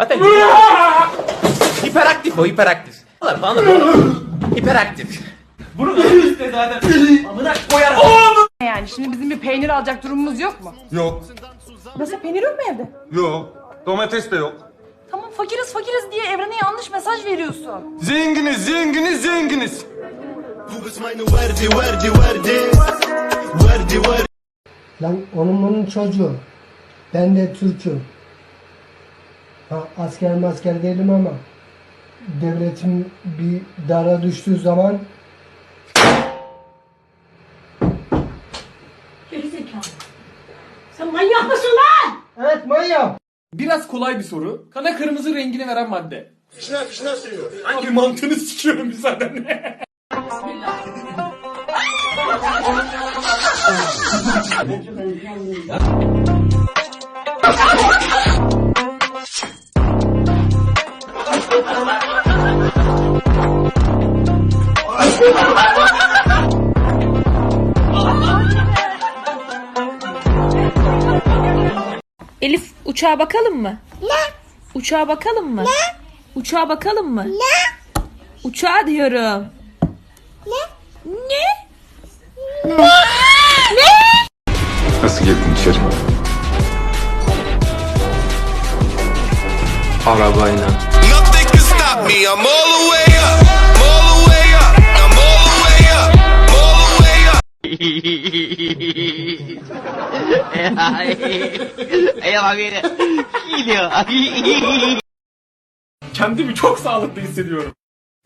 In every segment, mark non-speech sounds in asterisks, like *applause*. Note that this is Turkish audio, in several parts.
Zaten *laughs* hiperaktif o hiperaktif. Falan falan. Hiperaktif. Bunu da işte zaten. Amına koyarım. Yani şimdi bizim bir peynir alacak durumumuz yok mu? Yok. Nasıl peynir yok mu evde? Yok. Domates de yok. Tamam fakiriz fakiriz diye evrene yanlış mesaj veriyorsun. Zenginiz, zenginiz, zenginiz. Lan onun bunun çocuğu. Ben de Türk'üm. Ha, asker masker değilim ama devletim bir dara düştüğü zaman Sen manyak mısın lan? Evet manyak. Biraz kolay bir soru. Kana kırmızı rengini veren madde. Fişne fişne sürüyor. Hangi mantığını sikiyorum zaten. *laughs* Elif uçağa bakalım mı? Ne? Uçağa bakalım mı? Ne? Uçağa bakalım mı? Ne? Uçağa diyorum. Ne? Ne? Nasıl girdin içeri? Arabayla. Nothing can stop me. I'm all the way way up. Kendimi çok sağlıklı hissediyorum.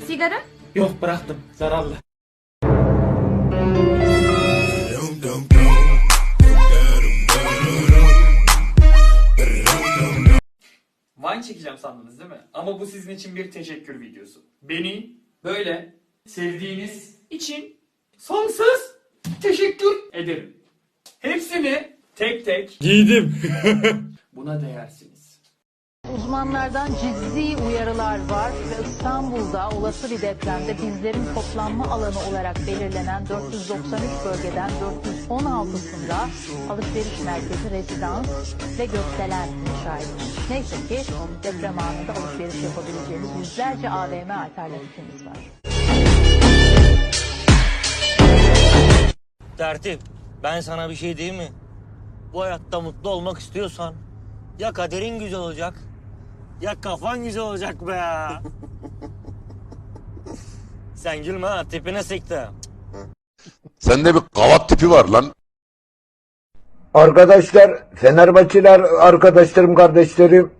Sigara? Yok bıraktım. Zararlı. Vine çekeceğim sandınız değil mi? Ama bu sizin için bir teşekkür videosu. Beni böyle sevdiğiniz için sonsuz teşekkür ederim. Hepsini tek tek giydim. *laughs* Buna değersiniz. Uzmanlardan ciddi uyarılar var ve İstanbul'da olası bir depremde bizlerin toplanma alanı olarak belirlenen 493 bölgeden 416'sında alışveriş merkezi, rezidans ve gökdelen inşa edilmiş. Neyse ki deprem anında alışveriş yapabileceğiniz yüzlerce AVM alternatifimiz var. Tertip, ben sana bir şey diyeyim mi? Bu hayatta mutlu olmak istiyorsan ya kaderin güzel olacak ya kafan güzel olacak be. *laughs* Sen gülme ha, tipine sikti. Sende bir kavat tipi var lan. Arkadaşlar, Fenerbahçeler arkadaşlarım, kardeşlerim.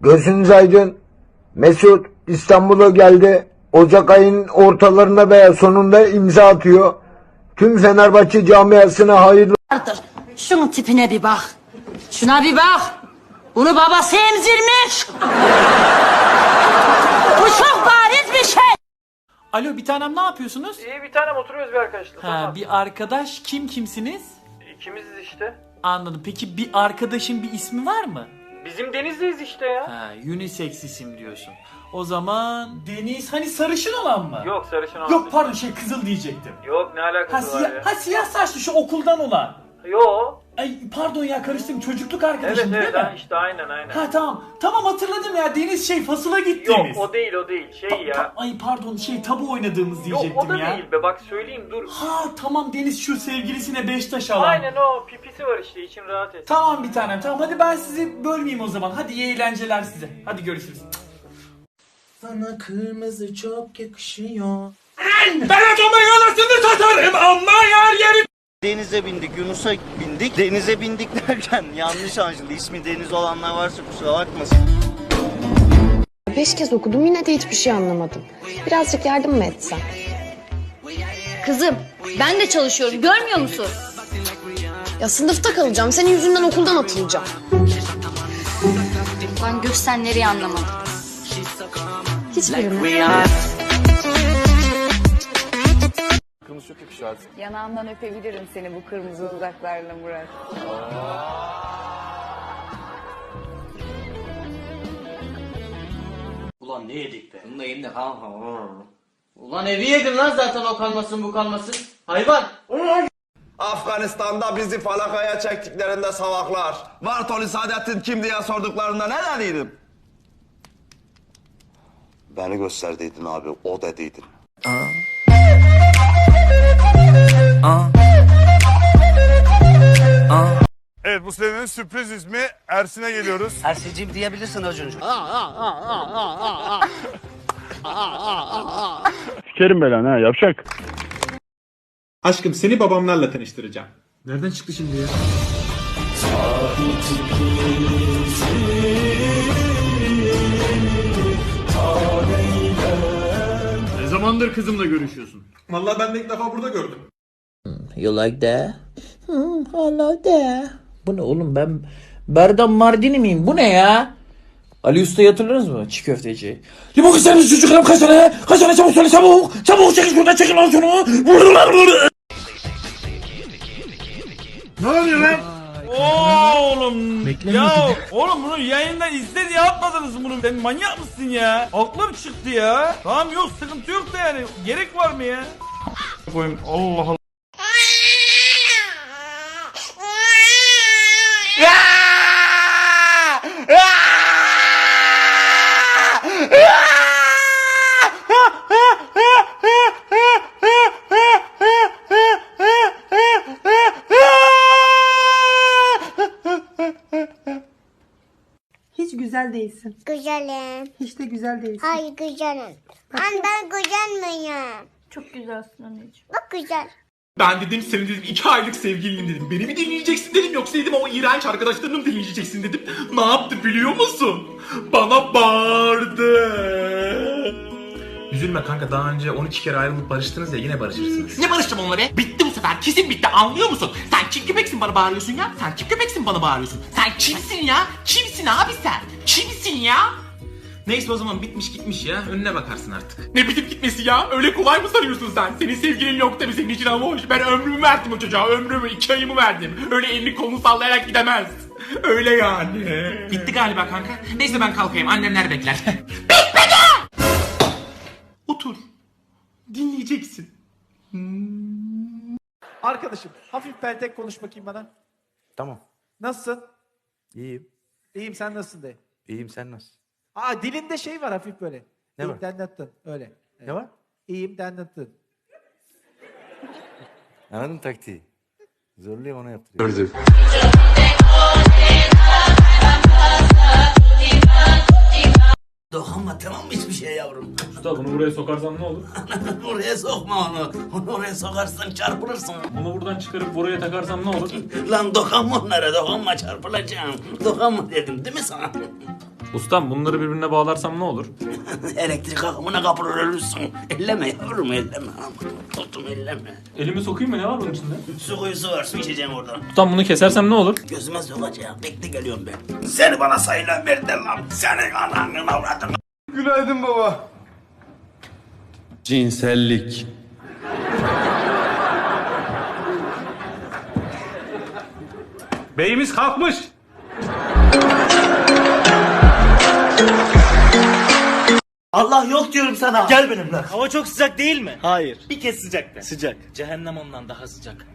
Gözünüz aydın. Mesut İstanbul'a geldi. Ocak ayının ortalarında veya sonunda imza atıyor. Tüm Fenerbahçe camiasına hayırlı Vardır. Şunun tipine bir bak. Şuna bir bak. Bunu babası emzirmiş. Bu çok bariz bir şey. Alo bir tanem ne yapıyorsunuz? İyi bir tanem oturuyoruz bir arkadaşla. Ha bir arkadaş kim kimsiniz? İkimiziz işte. Anladım. Peki bir arkadaşın bir ismi var mı? Bizim Deniz'deyiz işte ya. Ha, unisex isim diyorsun. O zaman Deniz hani sarışın olan mı? Yok sarışın olan. Yok pardon şey kızıl diyecektim. Yok ne Ha, alakası var siyah, ya. ha siyah saçlı şu okuldan olan. Yok. Ay pardon ya karıştım çocukluk arkadaşım Evet değil evet mi? ha, işte aynen aynen. Ha tamam. Tamam hatırladım ya Deniz şey fasıla Yok gittiğimiz. o değil o değil şey ya. Ay pardon şey tabu oynadığımız Yok diyecektim o da ya. değil be bak söyleyeyim dur. Ha tamam Deniz şu sevgilisine beş taş alan. Aynen o pipisi var işte için rahat et. Tamam bir tanem tamam hadi ben sizi bölmeyeyim o zaman. Hadi iyi eğlenceler size. Hadi görüşürüz. Sana kırmızı çok yakışıyor. Ben adamın yalasını satarım ama yer yeri. Denize bindik, Yunus'a bindik. Denize bindik derken *laughs* yanlış anlaşıldı. İsmi Deniz olanlar varsa kusura bakmasın. Beş kez okudum yine de hiçbir şey anlamadım. Birazcık yardım mı etsen? Kızım ben de çalışıyorum görmüyor musun? Ya sınıfta kalacağım. Senin yüzünden okuldan atılacağım. Ben gösterleri anlamadım. Hiçbirini. Çok yakışıyor Yanağından öpebilirim seni bu kırmızı dudaklarla Murat. Ulan ne yedik be? Bunu da yiyeyim de kanka. Ulan evi yedim lan zaten o kalmasın bu kalmasın. Hayvan. Afganistan'da bizi falakaya çektiklerinde savaklar. Vartoli Saadettin kim diye sorduklarında ne dediydim? Beni gösterdiydin abi, o dediydin. Evet bu senenin sürpriz ismi Ersin'e geliyoruz. Ersin'cim diyebilirsin Acuncu. Sikerim belanı ha yapacak. Aşkım seni babamlarla tanıştıracağım. Nereden çıktı şimdi ya? Ne zamandır kızımla görüşüyorsun? Vallahi ben de ilk defa burada gördüm. You like that? Hmm, I like that. Bu ne oğlum ben Berdan Mardini miyim? Bu ne ya? Ali Usta'yı hatırladınız mı? Çiğ köfteci. Limon kızarmış çocuklarım kaç tane? Kaç tane çabuk söyle çabuk. Çabuk çekil şuradan çekil lan şunu. Ne oluyor lan? Oğlum ya oğlum bunu yayından izle diye atmadınız bunu. Sen manyak mısın ya? Aklım çıktı ya. Tamam yok sıkıntı yok da yani. Gerek var mı ya? Allah Allah. Hiç güzel değilsin. Güzelim. Hiç de güzel değilsin. Ay güzelim. Anne ben güzel miyim? Çok güzelsin anneciğim. Bak güzel. Ben dedim senin dedim iki aylık sevgilinim dedim. Beni mi dinleyeceksin dedim yoksa dedim o iğrenç arkadaşlarını mı dinleyeceksin dedim. Ne yaptı biliyor musun? Bana bağırdı. Üzülme kanka daha önce 12 kere ayrılıp barıştınız ya yine barışırsınız. Ne barışacağım onunla be? Bitti bu sefer. Kesin bitti. Anlıyor musun? Sen kim köpeksin bana bağırıyorsun ya? Sen kim köpeksin bana bağırıyorsun? Sen kimsin ya? Kimsin abi sen? Kimsin ya? Neyse o zaman bitmiş gitmiş ya önüne bakarsın artık. Ne bitip gitmesi ya? Öyle kolay mı sanıyorsun sen? Senin sevgilin yok tabii senin için ama hoş. Ben ömrümü verdim o çocuğa ömrümü iki ayımı verdim. Öyle elini kolunu sallayarak gidemez. Öyle yani. Bitti galiba kanka. Neyse ben kalkayım annemler bekler. *laughs* Bitmedi! Otur. Dinleyeceksin. Arkadaşım hafif peltek konuş bakayım bana. Tamam, Nasılsın? iyiyim. İyiyim sen nasılsın de. İyiyim, sen nasılsın? Aa dilinde şey var hafif böyle. Ne İyiyim var? dendattın öyle. Ne var? İyiyim dendattın. Anladın taktiği. Zorlayayım onu yaptırayım. Dokunma tamam mı hiçbir şey yavrum? Usta bunu buraya sokarsam ne olur? *laughs* oraya sokma onu. Onu oraya sokarsan çarpılırsın. Bunu buradan çıkarıp buraya takarsam ne olur? Lan dokunma onlara dokunma çarpılacağım. Dokunma dedim değil mi sana? Ustam bunları birbirine bağlarsam ne olur? *laughs* Elektrik akımına kapılır ölürsün. Elleme yavrum elleme. Tuttum elleme. Elimi sokayım mı ne var bunun içinde? Su kuyusu var su içeceğim oradan. Ustam bunu kesersem ne olur? Gözüme sokacağım. Bekle geliyorum ben. Seni bana sayılan verdin lan. Senin ananın avradın. Günaydın baba. Cinsellik. Beyimiz kalkmış. Allah yok diyorum sana. Gel benimle. Hava çok sıcak değil mi? Hayır. Bir kez sıcak de. Sıcak. Cehennem ondan daha sıcak.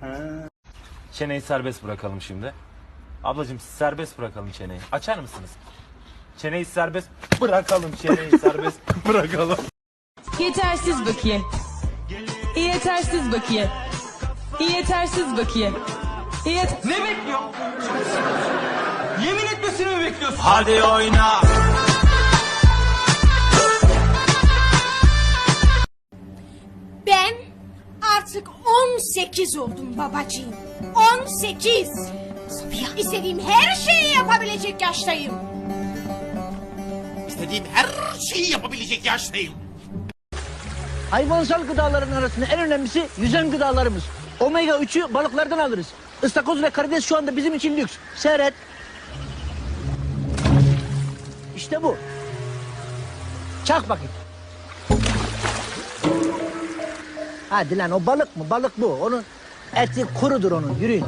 Çeneyi serbest bırakalım şimdi. Ablacığım serbest bırakalım çeneyi. Açar mısınız? Çeneyi serbest bırakalım çeneyi serbest *laughs* bırakalım. Yetersiz bakiye. Yetersiz bakiye. Yetersiz bakiye. Yet Ne bekliyorsun? Yemin etmesini mi bekliyorsun? Hadi oyna. Artık 18 oldum babacığım. 18. İstediğim her şeyi yapabilecek yaştayım. İstediğim her şeyi yapabilecek yaştayım. Hayvansal gıdaların arasında en önemlisi yüzen gıdalarımız. Omega 3'ü balıklardan alırız. Istakoz ve karides şu anda bizim için lüks. Seyret. İşte bu. Çak bakayım. Hadi lan o balık mı? Balık bu. Onun eti kurudur onun. Yürüyün.